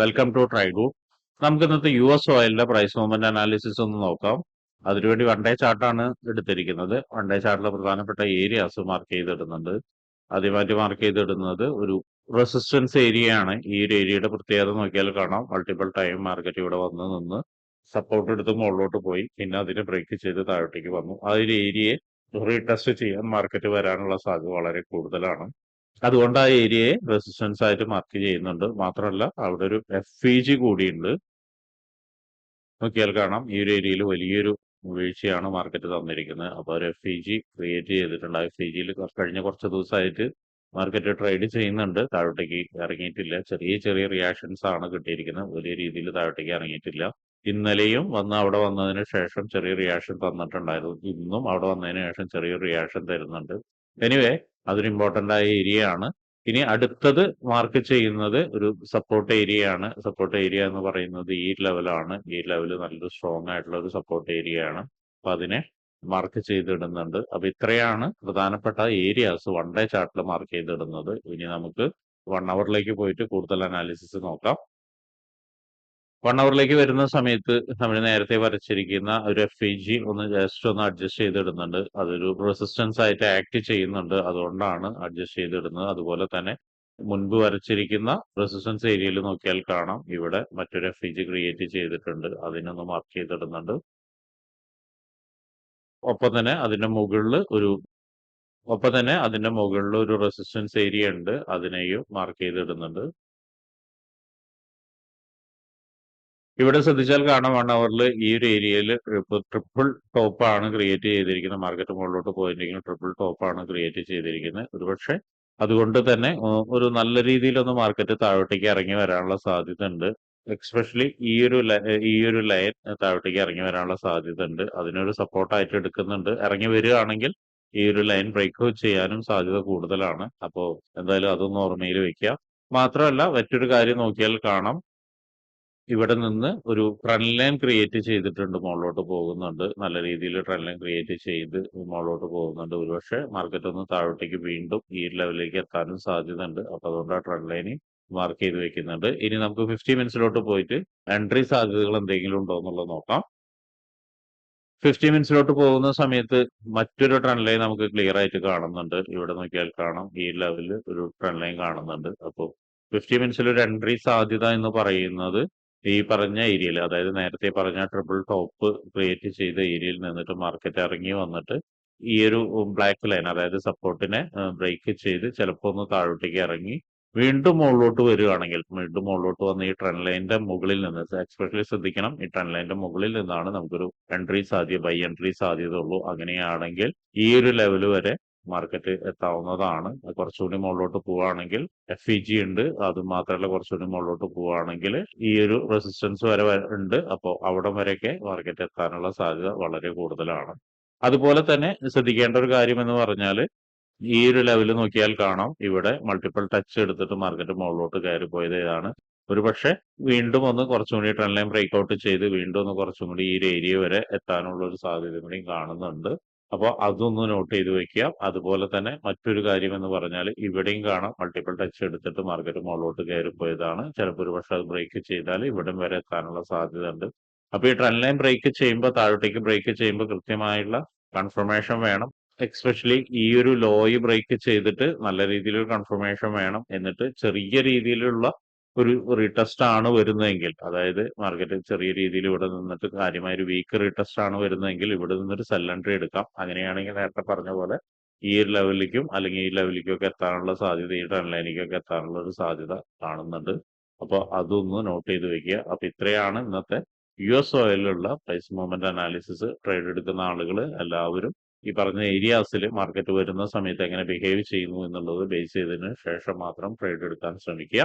Welcome to ട്രൈഡു നമുക്ക് ഇന്നത്തെ U S ഓയിലിന്റെ പ്രൈസ് മൂവ്മെന്റ് അനാലിസിസ് ഒന്ന് നോക്കാം. അതിനുവേണ്ടി വൺ ഡേ ചാർട്ടാണ് എടുത്തിരിക്കുന്നത്. വൺ ഡേ ചാർട്ടിലെ പ്രധാനപ്പെട്ട ഏരിയാസ് മാർക്ക് ചെയ്തിടുന്നുണ്ട്. ആദ്യമായിട്ട് മാർക്ക് ചെയ്തിടുന്നത് ഒരു റെസിസ്റ്റൻസ് ഏരിയയാണ് ഈ ഒരു ഏരിയയുടെ പ്രത്യേകത നോക്കിയാൽ കാണാം. മൾട്ടിപ്പിൾ ടൈം മാർക്കറ്റ് ഇവിടെ വന്ന് നിന്ന് സപ്പോർട്ട് എടുത്ത് മുകളിലോട്ട് പോയി. പിന്നെ അതിനെ ബ്രേക്ക് ചെയ്ത് താഴോട്ടേക്ക് വന്നു. ആ ഒരു ഏരിയയെ റീടെസ്റ്റ് ചെയ്യാൻ മാർക്കറ്റ് വരാനുള്ള സാധ്യത വളരെ കൂടുതലാണ്. അതുകൊണ്ട് ആ ഏരിയയെ റെസിസ്റ്റൻസ് ആയിട്ട് മാർക്ക് ചെയ്യുന്നുണ്ട്. മാത്രമല്ല അവിടെ ഒരു എഫ് ഇ ജി കൂടിയുണ്ട്. നോക്കിയാൽ കാണാം. ഈ ഒരു ഏരിയയിൽ വലിയൊരു വീഴ്ചയാണ് മാർക്കറ്റ് തന്നിരിക്കുന്നത്. അപ്പോൾ ഒരു എഫ് ഇ ജി ക്രിയേറ്റ് ചെയ്തിട്ടുണ്ട്. ആ എഫ് ഇ ജിയിൽ കഴിഞ്ഞ കുറച്ച് ദിവസമായിട്ട് മാർക്കറ്റ് ട്രേഡ് ചെയ്യുന്നുണ്ട്. താഴോട്ടേക്ക് ഇറങ്ങിയിട്ടില്ല. ചെറിയ ചെറിയ റിയാക്ഷൻസ് ആണ് കിട്ടിയിരിക്കുന്നത്. വലിയ രീതിയിൽ താഴോട്ടേക്ക് ഇറങ്ങിയിട്ടില്ല. ഇന്നലെയും വന്ന് അവിടെ വന്നതിന് ശേഷം ചെറിയ റിയാക്ഷൻ തന്നിട്ടുണ്ടായിരുന്നു. ഇന്നും അവിടെ വന്നതിന് ശേഷം ചെറിയൊരു റിയാക്ഷൻ തരുന്നുണ്ട്. എനിവേ അതൊരു ഇമ്പോർട്ടന്റ് ആയ ഏരിയ ആണ്. ഇനി അടുത്തത് മാർക്ക് ചെയ്യുന്നത് ഒരു സപ്പോർട്ട് ഏരിയ ആണ്. സപ്പോർട്ട് ഏരിയ എന്ന് പറയുന്നത് ഈ ലെവലാണ് ഈ ലെവൽ നല്ലൊരു സ്ട്രോങ് ആയിട്ടുള്ള ഒരു സപ്പോർട്ട് ഏരിയ ആണ്. അപ്പൊ അതിനെ മാർക്ക് ചെയ്തിടുന്നുണ്ട്. അപ്പൊ ഇത്രയാണ് പ്രധാനപ്പെട്ട ഏരിയാസ് വൺ ഡേ ചാർട്ടിൽ മാർക്ക് ചെയ്തിടുന്നത്. ഇനി നമുക്ക് വൺ അവറിലേക്ക് പോയിട്ട് കൂടുതൽ അനാലിസിസ് നോക്കാം. വൺ അവറിലേക്ക് വരുന്ന സമയത്ത് നമ്മൾ നേരത്തെ വരച്ചിരിക്കുന്ന ഒരു എഫ് ജി ഒന്ന് ജസ്റ്റ് ഒന്ന് അഡ്ജസ്റ്റ് ചെയ്തിടുന്നുണ്ട്. അതൊരു റെസിസ്റ്റൻസ് ആയിട്ട് ആക്ട് ചെയ്യുന്നുണ്ട്. അതുകൊണ്ടാണ് അഡ്ജസ്റ്റ് ചെയ്തിടുന്നത്. അതുപോലെ തന്നെ മുൻപ് വരച്ചിരിക്കുന്ന റെസിസ്റ്റൻസ് ഏരിയയിൽ നോക്കിയാൽ കാണാം. ഇവിടെ മറ്റൊരു എഫ് ജി ക്രിയേറ്റ് ചെയ്തിട്ടുണ്ട്. അതിനൊന്ന് മാർക്ക് ചെയ്തിടുന്നുണ്ട്. ഒപ്പം തന്നെ അതിന്റെ മുകളിൽ ഒരു ഒപ്പം തന്നെ അതിന്റെ മുകളിൽ ഒരു റെസിസ്റ്റൻസ് ഏരിയ ഉണ്ട്. അതിനെയും മാർക്ക് ചെയ്തിടുന്നുണ്ട്. ഇവിടെ ശ്രദ്ധിച്ചാൽ കാണാം വൺ അവറിൽ ഈ ഒരു ഏരിയയിൽ ട്രിപ്പിൾ ടോപ്പാണ് ക്രിയേറ്റ് ചെയ്തിരിക്കുന്നത് മാർക്കറ്റ് മുകളിലോട്ട് പോയിട്ടുണ്ടെങ്കിൽ ട്രിപ്പിൾ ടോപ്പാണ് ക്രിയേറ്റ് ചെയ്തിരിക്കുന്നത്. ഒരുപക്ഷെ അതുകൊണ്ട് തന്നെ ഒരു നല്ല രീതിയിലൊന്ന് മാർക്കറ്റ് താഴോട്ടേക്ക് ഇറങ്ങി വരാനുള്ള സാധ്യത ഉണ്ട് എക്സ്പെഷ്യലി ഈ ഒരു ഈ ഒരു ലൈൻ താഴോട്ടേക്ക് ഇറങ്ങി വരാനുള്ള സാധ്യത ഉണ്ട് അതിനൊരു സപ്പോർട്ടായിട്ട് എടുക്കുന്നുണ്ട്. ഇറങ്ങി വരികയാണെങ്കിൽ ഈ ഒരു ലൈൻ ബ്രേക്ക് ചെയ്യാനും സാധ്യത കൂടുതലാണ്. അപ്പോൾ എന്തായാലും അതൊന്ന് ഓർമ്മയിൽ വെക്കുക. മാത്രമല്ല മറ്റൊരു കാര്യം നോക്കിയാൽ കാണാം. ഇവിടെ നിന്ന് ഒരു ട്രെൻഡ് ലൈൻ ക്രിയേറ്റ് ചെയ്തിട്ടുണ്ട് മുകളിലോട്ട് പോകുന്നുണ്ട്. നല്ല രീതിയിൽ ട്രെൻഡ് ലൈൻ ക്രിയേറ്റ് ചെയ്ത് മുകളിലോട്ട് പോകുന്നുണ്ട്. ഒരുപക്ഷെ മാർക്കറ്റ് ഒന്ന് താഴോട്ടേക്ക് വീണ്ടും ഈ ലെവലിലേക്ക് എത്താനും സാധ്യത ഉണ്ട് അപ്പൊ അതുകൊണ്ട് ആ ട്രെൻഡ് ലൈൻ മാർക്ക് ചെയ്ത് വെക്കുന്നുണ്ട്. ഇനി നമുക്ക് ഫിഫ്റ്റി മിനിറ്റ്സിലോട്ട് പോയിട്ട് എൻട്രി സാധ്യതകൾ എന്തെങ്കിലും ഉണ്ടോ എന്നുള്ളത് നോക്കാം. ഫിഫ്റ്റി മിനിറ്റ്സിലോട്ട് പോകുന്ന സമയത്ത് മറ്റൊരു ട്രെൻഡ് ലൈൻ നമുക്ക് ക്ലിയർ ആയിട്ട് കാണുന്നുണ്ട്. ഇവിടെ നോക്കിയാൽ കാണാം. ഈ ലെവലിൽ ഒരു ട്രെൻഡ് ലൈൻ കാണുന്നുണ്ട്. അപ്പോൾ ഫിഫ്റ്റി മിനിറ്റ്സിൽ ഒരു എൻട്രി സാധ്യത എന്ന് പറയുന്നത് ഈ പറഞ്ഞ ഏരിയയിൽ അതായത് നേരത്തെ പറഞ്ഞ ട്രിപ്പിൾ ടോപ്പ് ക്രിയേറ്റ് ചെയ്ത ഏരിയയിൽ നിന്നിട്ട് മാർക്കറ്റ് ഇറങ്ങി വന്നിട്ട് ഈ ഒരു ബ്ലാക്ക് ലൈൻ അതായത് സപ്പോർട്ടിനെ ബ്രേക്ക് ചെയ്ത് ചിലപ്പോൾ ഒന്ന് താഴോട്ടേക്ക് ഇറങ്ങി വീണ്ടും മുകളിലോട്ട് വരികയാണെങ്കിൽ വീണ്ടും മുകളിലോട്ട് വന്ന് ഈ ട്രെൻഡ് ലൈനിന്റെ മുകളിൽ നിന്ന് എക്സ്പെഷ്യലി ശ്രദ്ധിക്കണം ഈ ട്രെൻഡ് ലൈനിന്റെ മുകളിൽ നിന്നാണ് നമുക്കൊരു എൻട്രി സാധ്യത ബൈ എൻട്രി സാധ്യത ഉള്ളൂ. അങ്ങനെയാണെങ്കിൽ ഈ ഒരു ലെവൽ വരെ മാർക്കറ്റ് എത്താവുന്നതാണ്. കുറച്ചുകൂടി മുകളിലോട്ട് പോവുകയാണെങ്കിൽ എഫ് ഇ ജി ഉണ്ട്. അത് മാത്രമല്ല കുറച്ചുകൂടി മുകളിലോട്ട് പോവുകയാണെങ്കിൽ ഈ ഒരു റെസിസ്റ്റൻസ് വരെ ഉണ്ട്. അപ്പോൾ അവിടം വരെയൊക്കെ മാർക്കറ്റ് എത്താനുള്ള സാധ്യത വളരെ കൂടുതലാണ്. അതുപോലെ തന്നെ ശ്രദ്ധിക്കേണ്ട ഒരു കാര്യം എന്ന് പറഞ്ഞാൽ ഈ ഒരു ലെവൽ നോക്കിയാൽ കാണാം. ഇവിടെ മൾട്ടിപ്പിൾ ടച്ച് എടുത്തിട്ട് മാർക്കറ്റ് മുകളിലോട്ട് കയറി പോയത് ഏതാണ്. ഒരു പക്ഷേ വീണ്ടും ഒന്ന് കുറച്ചും കൂടി ട്രെൻഡ് ലൈൻ ബ്രേക്ക് ഔട്ട് ചെയ്ത് വീണ്ടും ഒന്ന് കുറച്ചും കൂടി ഈ ഒരു ഏരിയ വരെ എത്താനുള്ള ഒരു സാധ്യത കൂടി കാണുന്നുണ്ട്. അപ്പോൾ അതൊന്ന് നോട്ട് ചെയ്ത് വെക്കുക. അതുപോലെ തന്നെ മറ്റൊരു കാര്യം എന്ന് പറഞ്ഞാൽ ഇവിടെയും കാണാം. മൾട്ടിപ്പിൾ ടച്ച് എടുത്തിട്ട് മാർക്കറ്റ് മുകളിലോട്ട് കയറി പോയതാണ്. ചിലപ്പോൾ ഒരു പക്ഷേ അത് ബ്രേക്ക് ചെയ്താൽ ഇവിടം വരെ എത്താനുള്ള സാധ്യത ഉണ്ട് അപ്പൊ ഈ ട്രെൻഡ് ലൈൻ ബ്രേക്ക് ചെയ്യുമ്പോൾ താഴോട്ടേക്ക് ബ്രേക്ക് ചെയ്യുമ്പോൾ കൃത്യമായുള്ള കൺഫർമേഷൻ വേണം. എക്സ്പെഷ്യലി ഈ ഒരു ലോയി ബ്രേക്ക് ചെയ്തിട്ട് നല്ല രീതിയിലൊരു കൺഫർമേഷൻ വേണം. എന്നിട്ട് ചെറിയ രീതിയിലുള്ള ഒരു റീടെസ്റ്റ് ആണ് വരുന്നതെങ്കിൽ അതായത് മാർക്കറ്റ് ചെറിയ രീതിയിൽ ഇവിടെ നിന്നിട്ട് കാര്യമായ ഒരു വീക്ക് റീടെസ്റ്റ് ആണ് വരുന്നതെങ്കിൽ ഇവിടെ നിന്നൊരു സെൽ എൻട്രി എടുക്കാം. അങ്ങനെയാണെങ്കിൽ നേരത്തെ പറഞ്ഞ പോലെ ഈ ഒരു ലെവലിലേക്കും അല്ലെങ്കിൽ ഈ ലെവലിലേക്കും ഒക്കെ എത്താനുള്ള സാധ്യത ഈ ട്രെൻഡ് ലൈനിലേക്കൊക്കെ എത്താനുള്ള ഒരു സാധ്യത കാണുന്നുണ്ട്. അപ്പോൾ അതൊന്ന് നോട്ട് ചെയ്ത് വെക്കുക. അപ്പൊ ഇത്രയാണ് ഇന്നത്തെ യു എസ് ഓയിലുള്ള പ്രൈസ് മൂവ്മെന്റ് അനാലിസിസ് ട്രേഡ് എടുക്കുന്ന ആളുകൾ എല്ലാവരും ഈ പറഞ്ഞ ഏരിയാസിൽ മാർക്കറ്റ് വരുന്ന സമയത്ത് എങ്ങനെ ബിഹേവ് ചെയ്യുന്നു എന്നുള്ളത് ബേസ് ചെയ്തതിന് ശേഷം മാത്രം ട്രേഡ് എടുക്കാൻ ശ്രമിക്കുക.